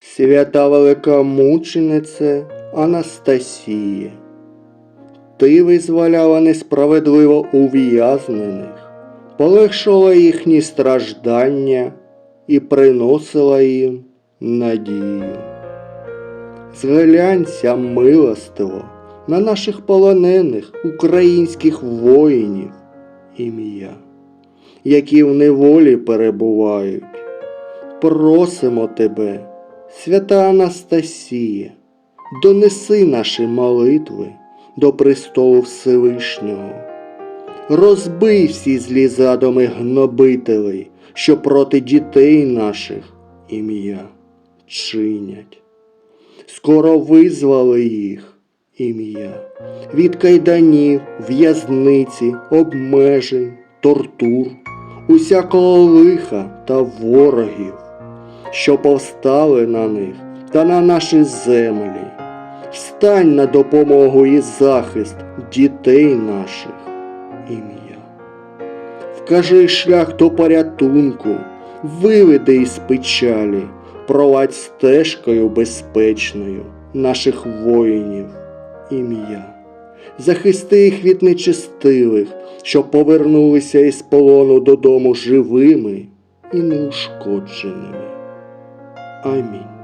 Свята велика мученице Анастасія, ти визволяла несправедливо ув'язнених, полегшила їхні страждання і приносила їм надію. Зглянься милостиво на наших полонених українських воїнів ім'я, які в неволі перебувають. Просимо тебе, свята Анастасія, донеси наші молитви до престолу Всевишнього. Розбий всі злі задуми гнобителей, що проти дітей наших ім'я чинять. Скоро визвали їх ім'я від кайданів, в'язниці, обмежень, тортур, усякого лиха та ворогів, що повстали на них та на наші землі. Встань на допомогу і захист дітей наших ім'я. Вкажи шлях до порятунку, виведи із печалі, провадь стежкою безпечною наших воїнів ім'я. Захисти їх від нечестивих, що повернулися із полону додому живими і неушкодженими. Amém.